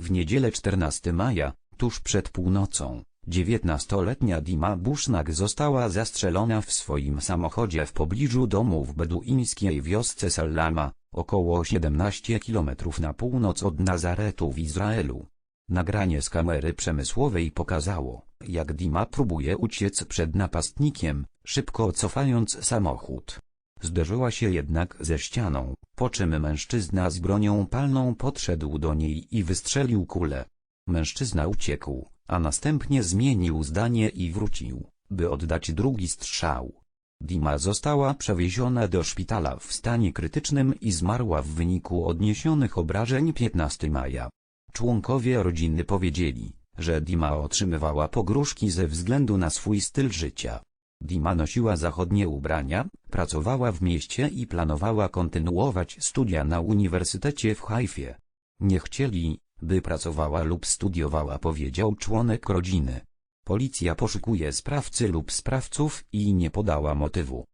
W niedzielę 14 maja, tuż przed północą, 19-letnia Dima Busznak została zastrzelona w swoim samochodzie w pobliżu domu w beduińskiej wiosce Sallama, około 17 km na północ od Nazaretu w Izraelu. Nagranie z kamery przemysłowej pokazało, jak Dima próbuje uciec przed napastnikiem, szybko cofając samochód. Zderzyła się jednak ze ścianą, po czym mężczyzna z bronią palną podszedł do niej i wystrzelił kulę. Mężczyzna uciekł, a następnie zmienił zdanie i wrócił, by oddać drugi strzał. Dima została przewieziona do szpitala w stanie krytycznym i zmarła w wyniku odniesionych obrażeń 15 maja. Członkowie rodziny powiedzieli, że Dima otrzymywała pogróżki ze względu na swój styl życia. Dima nosiła zachodnie ubrania, pracowała w mieście i planowała kontynuować studia na uniwersytecie w Haifie. Nie chcieli, by pracowała lub studiowała powiedział członek rodziny. Policja poszukuje sprawcy lub sprawców i nie podała motywu.